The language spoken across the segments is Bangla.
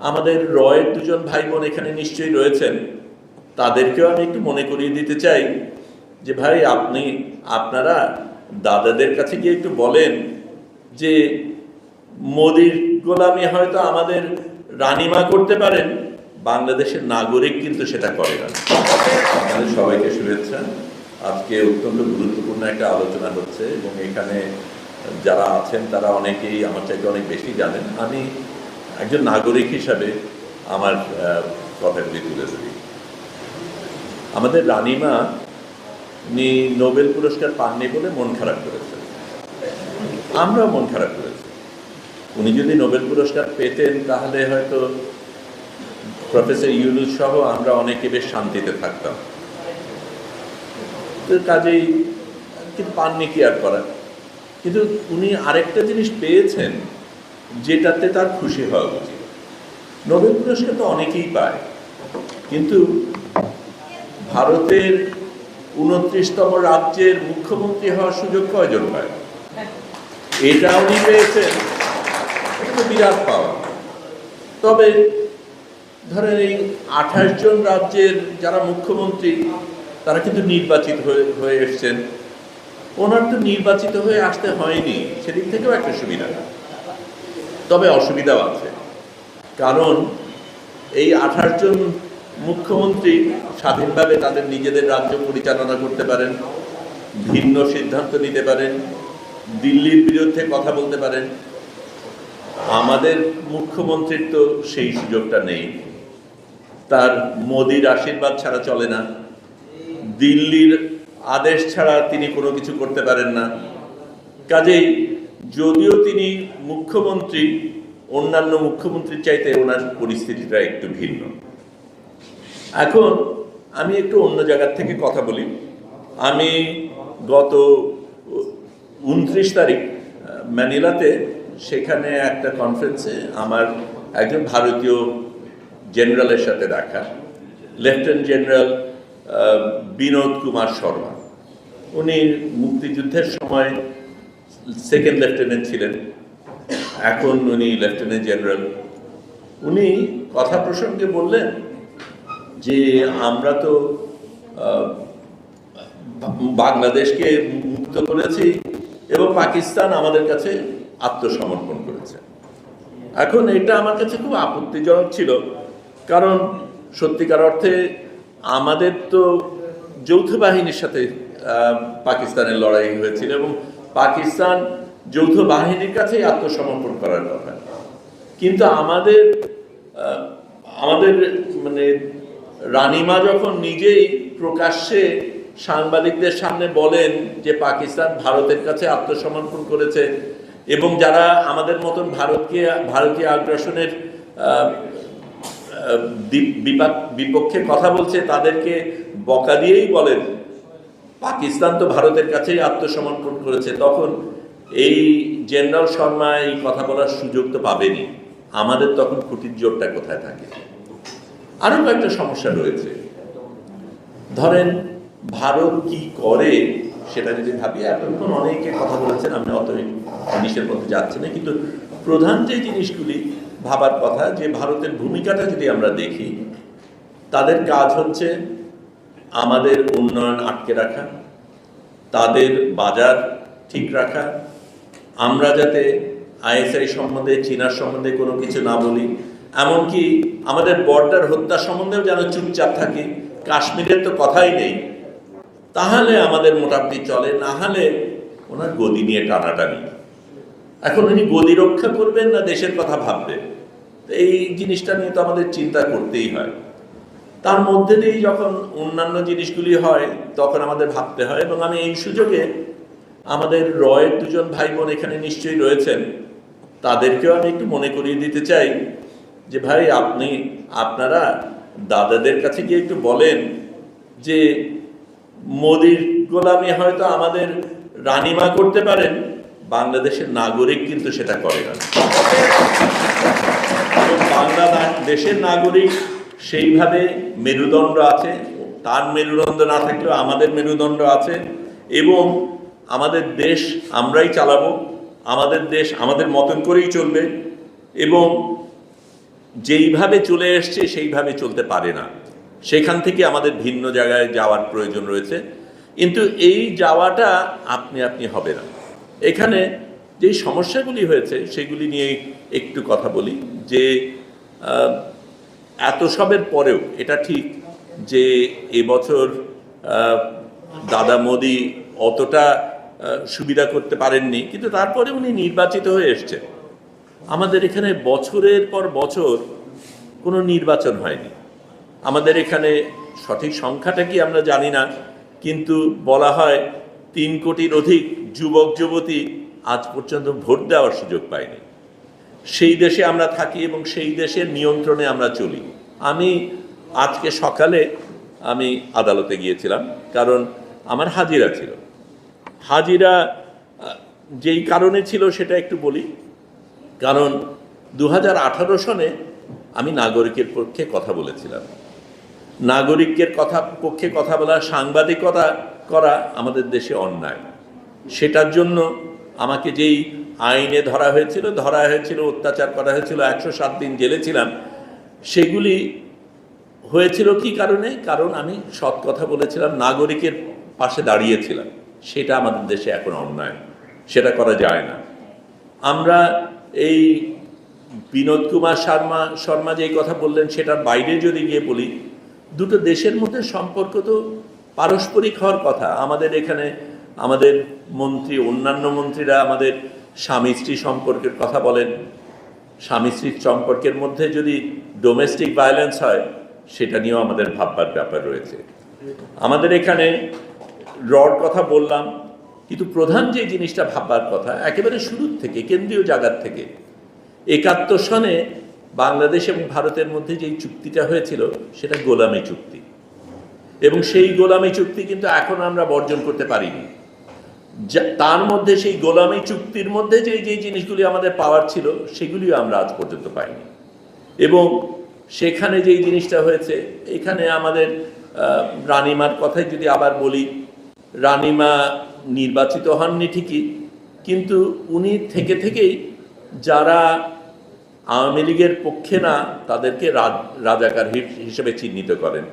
আমাদের রয়ের দুজন ভাই বোন এখানে নিশ্চয়ই রয়েছেন। তাদেরকেও আমি একটু মনে করিয়ে দিতে চাই যে, ভাই, আপনি, আপনারা দাদাদের কাছে গিয়ে একটু বলেন যে, মোদির গোলামি হয়তো আমাদের রানিমা করতে পারেন, বাংলাদেশের নাগরিক কিন্তু সেটা করে না। আপনাদের সবাইকে শুভেচ্ছা। আজকে অত্যন্ত গুরুত্বপূর্ণ একটা আলোচনা হচ্ছে এবং এখানে যারা আছেন তারা অনেকেই আমার চাইতে অনেক বেশি জানেন। আমি একজন নাগরিক হিসাবে আমার কথাগুলি তুলে ধরি আমাদের রানিমা উনি নোবেল পুরস্কার পাননি বলে মন খারাপ করেছেন। আমরাও মন খারাপ করেছি। উনি যদি নোবেল পুরস্কার পেতেন তাহলে হয়তো প্রফেসর ইউনুস সহ আমরা অনেকে বেশ শান্তিতে থাকতাম। কাজেই কিন্তু পাননি কি আর করার। কিন্তু উনি আরেকটা জিনিস পেয়েছেন যেটাতে তার খুশি হওয়া উচিত। নোবেল পুরস্কার তো অনেকেই পায়, কিন্তু ভারতের উনত্রিশতম রাজ্যের মুখ্যমন্ত্রী হওয়ার সুযোগ কয়জন পায়? এটা উনি পেয়েছেন। বিরাট পাওয়া। তবে ধরেন এই আঠাশ জন রাজ্যের যারা মুখ্যমন্ত্রী, তারা কিন্তু নির্বাচিত হয়ে হয়ে এসছেন। ওনার তো নির্বাচিত হয়ে আসতে হয়নি, সেদিক থেকেও একটা সুবিধা। তবে অসুবিধাও আছে। কারণ এই আঠাশ জন মুখ্যমন্ত্রী স্বাধীনভাবে তাদের নিজেদের রাজ্য পরিচালনা করতে পারেন, ভিন্ন সিদ্ধান্ত নিতে পারেন, দিল্লির বিরুদ্ধে কথা বলতে পারেন। আমাদের মুখ্যমন্ত্রীর তো সেই সুযোগটা নেই। তার মোদির আশীর্বাদ ছাড়া চলে না। দিল্লির আদেশ ছাড়া তিনি কোনো কিছু করতে পারেন না। কাজেই যদিও তিনি মুখ্যমন্ত্রী, অন্যান্য মুখ্যমন্ত্রীর চাইতে ওনার পরিস্থিতিটা একটু ভিন্ন। এখন আমি একটু অন্য জায়গার থেকে কথা বলি। আমি গত উনত্রিশ তারিখ ম্যানিলাতে সেখানে একটা কনফারেন্সে আমার একজন ভারতীয় জেনারেলের সাথে দেখা। Lieutenant general Binod Kumar Sharma. উনি মুক্তিযুদ্ধের সময় সেকেন্ড লেফটেন্যান্ট ছিলেন। এখন উনি লেফটেন্যান্ট জেনারেল উনি কথা প্রসঙ্গে বললেন যে আমরা তো বাংলাদেশকে মুক্ত করেছি এবং পাকিস্তান আমাদের কাছে আত্মসমর্পণ করেছে। এখন এটা আমার কাছে খুব আপত্তিজনক ছিল। কারণ সত্যিকার অর্থে আমাদের তো যৌথ বাহিনীর সাথে পাকিস্তানের লড়াই হয়েছিল এবং পাকিস্তান যৌথ বাহিনীর কাছেই আত্মসমর্পণ করার কথা। কিন্তু আমাদের আমাদের মানে রানিমা যখন নিজেই প্রকাশ্যে সাংবাদিকদের সামনে বলেন যে পাকিস্তান ভারতের কাছে আত্মসমর্পণ করেছে এবং যারা আমাদের মতন ভারতকে, ভারতীয় আগ্রাসনের বিপক্ষে কথা বলছে, তাদেরকে বকা দিয়েই বলেন পাকিস্তান তো ভারতের কাছেই আত্মসমর্পণ করেছে, তখন এই জেনারেল শর্মা এই কথা বলার সুযোগ তো পাবেনি আমাদের তখন খুঁটির জোরটা কোথায় থাকে? আরও কয়েকটা সমস্যা রয়েছে। ধরেন, ভারত কি করে সেটা যদি ভাবি, এখন অনেকে কথা বলেছেন, আমি অত জিনিসের মধ্যে যাচ্ছি না, কিন্তু প্রধান যে জিনিসগুলি ভাবার কথা, যে ভারতের ভূমিকাটা যদি আমরা দেখি, তাদের কাজ হচ্ছে আমাদের উন্নয়ন আটকে রাখা, তাদের বাজার ঠিক রাখা, আমরা যাতে আইএসআই সম্বন্ধে, চীনার সম্বন্ধে কোনো কিছু না বলি, এমনকি আমাদের বর্ডার হত্যা সম্বন্ধেও যেন চুপচাপ থাকি, কাশ্মীরের তো কথাই নেই। তাহলে আমাদের মোটামুটি চলে, না হলে ওনার গদি নিয়ে টানাটানি। এখন উনি গদি রক্ষা করবেন না দেশের কথা ভাববেন? এই জিনিসটা নিয়ে তো আমাদের চিন্তা করতেই হয়। তার মধ্যে দিয়েই যখন অন্যান্য জিনিসগুলি হয়, তখন আমাদের ভাবতে হয় এবং আমি এই সুযোগে আমাদের রয়ের দুজন ভাই বোন এখানে নিশ্চয়ই রয়েছেন, তাদেরকেও আমি একটু মনে করিয়ে দিতে চাই যে, ভাই, আপনি, আপনারা দাদাদের কাছে গিয়ে একটু বলেন যে, মোদির গোলামি হয়তো আমাদের রানিমা করতে পারেন, বাংলাদেশের নাগরিক কিন্তু সেটা করে না। এবং বাংলাদেশের নাগরিক সেইভাবে মেরুদণ্ড আছে, তার মেরুদণ্ড না থাকলেও আমাদের মেরুদণ্ড আছে এবং আমাদের দেশ আমরাই চালাবো, আমাদের দেশ আমাদের মতন করেই চলবে এবং যেইভাবে চলে এসছে সেইভাবে চলতে পারে না। সেখান থেকে আমাদের ভিন্ন জায়গায় যাওয়ার প্রয়োজন রয়েছে। কিন্তু এই যাওয়াটা আপনি আপনি হবে না। এখানে যেই সমস্যাগুলি হয়েছে, সেগুলি নিয়ে একটু কথা বলি। যে এত সবের পরেও এটা ঠিক যে এবছর দাদা মোদি অতটা সুবিধা করতে পারেননি, কিন্তু তারপরে উনি নির্বাচিত হয়ে এসছেন। আমাদের এখানে বছরের পর বছর কোনো নির্বাচন হয়নি। আমাদের এখানে সঠিক সংখ্যাটা কি আমরা জানি না, কিন্তু বলা হয় তিন কোটির অধিক যুবক, যুবতী আজ পর্যন্ত ভোট দেওয়ার সুযোগ পায়নি। সেই দেশে আমরা থাকি এবং সেই দেশের নিয়ন্ত্রণে আমরা চলি। আমি আজকে সকালে আমি আদালতে গিয়েছিলাম, কারণ আমার হাজিরা ছিল। হাজিরা যেই কারণে ছিল সেটা একটু বলি। কারণ দু হাজার আঠারো সনে আমি নাগরিকের পক্ষে কথা বলেছিলাম। নাগরিকের কথা, পক্ষে কথা বলা, সাংবাদিকতা করা আমাদের দেশে অন্যায়। সেটার জন্য আমাকে যেই আইনে ধরা হয়েছিল ধরা হয়েছিল, অত্যাচার করা হয়েছিল, একশো সাত দিন জেলে ছিলাম। সেগুলি হয়েছিল কি কারণে? কারণ আমি সৎ কথা বলেছিলাম, নাগরিকের পাশে দাঁড়িয়েছিলাম। সেটা আমাদের দেশে এখন অন্যায়। সেটা করা যায় না। আমরা এই বিনোদ কুমার শর্মা শর্মা যেই কথা বললেন, সেটার বাইরে যদি গিয়ে বলি, দুটো দেশের মধ্যে সম্পর্ক তো পারস্পরিক হওয়ার কথা। আমাদের এখানে আমাদের মন্ত্রী, অন্যান্য মন্ত্রীরা আমাদের স্বামী স্ত্রী সম্পর্কের কথা বলেন। স্বামী স্ত্রীর সম্পর্কের মধ্যে যদি ডোমেস্টিক ভায়োলেন্স হয়, সেটা নিয়েও আমাদের ভাববার ব্যাপার রয়েছে। আমাদের এখানে রড কথা বললাম, কিন্তু প্রধান যে জিনিসটা ভাববার কথা, একেবারে শুরুর থেকে, কেন্দ্রীয় জায়গার থেকে, একাত্তর সনে বাংলাদেশ এবং ভারতের মধ্যে যেই চুক্তিটা হয়েছিল, সেটা গোলামি চুক্তি। এবং সেই গোলামি চুক্তি কিন্তু এখন আমরা বর্জন করতে পারিনি। তার মধ্যে সেই গোলামি চুক্তির মধ্যে যে যে জিনিসগুলি আমাদের পাওয়ার ছিল, সেগুলিও আমরা আজ পর্যন্ত পাইনি। এবং সেখানে যেই জিনিসটা হয়েছে, এখানে আমাদের রানীমার কথাই যদি আবার বলি, রানীমা নির্বাচিত হননি ঠিকই, কিন্তু উনি থেকে থেকেই যারা আওয়ামী লীগের পক্ষে না, তাদেরকে রাজ- রাজাকার হিসেবে চিহ্নিত করেন।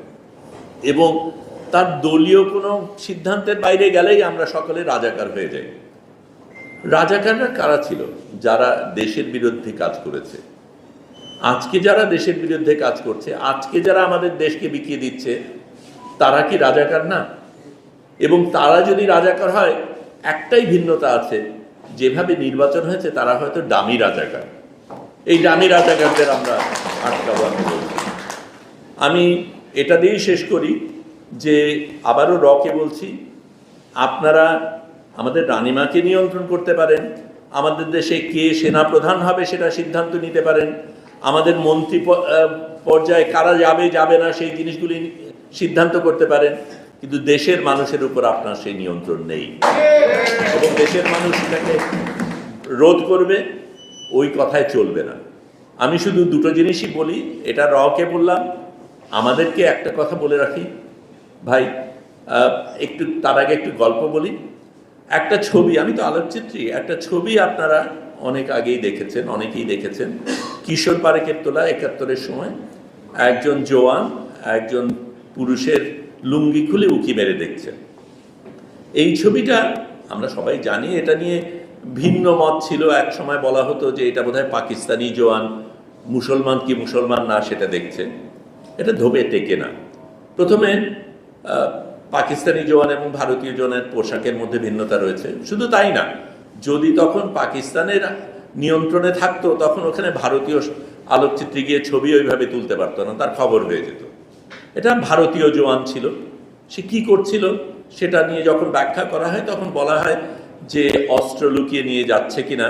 এবং তার দলীয় কোনো সিদ্ধান্তের বাইরে গেলেই আমরা সকলে রাজাকার হয়ে যাই। রাজাকাররা কারা ছিল? যারা দেশের বিরুদ্ধে কাজ করেছে। আজকে যারা দেশের বিরুদ্ধে কাজ করছে, আজকে যারা আমাদের দেশকে বিকিয়ে দিচ্ছে, তারা কি রাজাকার না? এবং তারা যদি রাজাকার হয়, একটাই ভিন্নতা আছে, যেভাবে নির্বাচন হয়েছে, তারা হয়তো ডামি রাজাকার। এই ডামি রাজাকারদের আমরা আটকাবো। আমি আমি এটা দিয়েই শেষ করি। যে আবারও রকে বলছি, আপনারা আমাদের রানিমাকে নিয়ন্ত্রণ করতে পারেন, আমাদের দেশে কে সেনা প্রধান হবে সেটা সিদ্ধান্ত নিতে পারেন, আমাদের মন্ত্রী পর্যায়ে কারা যাবে যাবে না সেই জিনিসগুলি সিদ্ধান্ত করতে পারেন, কিন্তু দেশের মানুষের উপর আপনার সেই নিয়ন্ত্রণ নেই। এবং দেশের মানুষ সেটাকে রোধ করবে, ওই কথায় চলবে না। আমি শুধু দুটো জিনিসই বলি, এটা রকে বললাম, আমাদেরকে একটা কথা বলে রাখি ভাই একটু তার আগে একটু গল্প বলি। একটা ছবি, আমি তো আলোকচিত্রী, একটা ছবি আপনারা অনেক আগেই দেখেছেন, অনেকেই দেখেছেন। কিশোর পারেকের তোলা একাত্তরের সময়। একজন জওয়ান একজন পুরুষের লুঙ্গি খুলে উকি মেরে দেখছেন এই ছবিটা আমরা সবাই জানি, এটা নিয়ে ভিন্ন মত ছিল। এক সময় বলা হতো যে এটা বোধহয় পাকিস্তানি জওয়ান মুসলমান কি মুসলমান না সেটা দেখছে। এটা ধোবে, টেকে না। প্রথমে পাকিস্তানি জওয়ান এবং ভারতীয় জওয়ানের পোশাকের মধ্যে ভিন্নতা রয়েছে। শুধু তাই না, যদি তখন পাকিস্তানের নিয়ন্ত্রণে থাকতো, তখন ওখানে ভারতীয় আলোকচিত্রী গিয়ে ছবি ওইভাবে তুলতে পারতো না, তার খবর হয়ে যেত। এটা ভারতীয় জওয়ান ছিল। সে কি করছিল সেটা নিয়ে যখন ব্যাখ্যা করা হয়, তখন বলা হয় যে অস্ত্র লুকিয়ে নিয়ে যাচ্ছে কিনা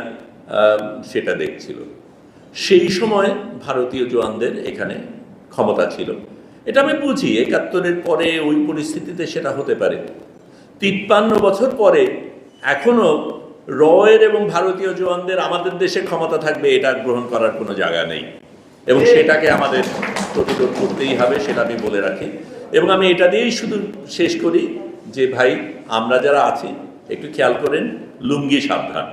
সেটা দেখছিল। সেই সময় ভারতীয় জওয়ানদের এখানে ক্ষমতা ছিল। এটা আমি বুঝি একাত্তরের পরে ওই পরিস্থিতিতে সেটা হতে পারে। তিপ্পান্ন বছর পরে এখনও রয়ের এবং ভারতীয় জওয়ানদের আমাদের দেশে ক্ষমতা থাকবে এটা গ্রহণ করার কোনো জায়গা নেই। এবং সেটাকে আমাদের প্রতিরোধ করতেই হবে সেটা আমি বলে রাখি। এবং আমি এটা দিয়েই শুধু শেষ করি যে ভাই আমরা যারা আছি একটু খেয়াল করেন লুঙ্গি সাবধান।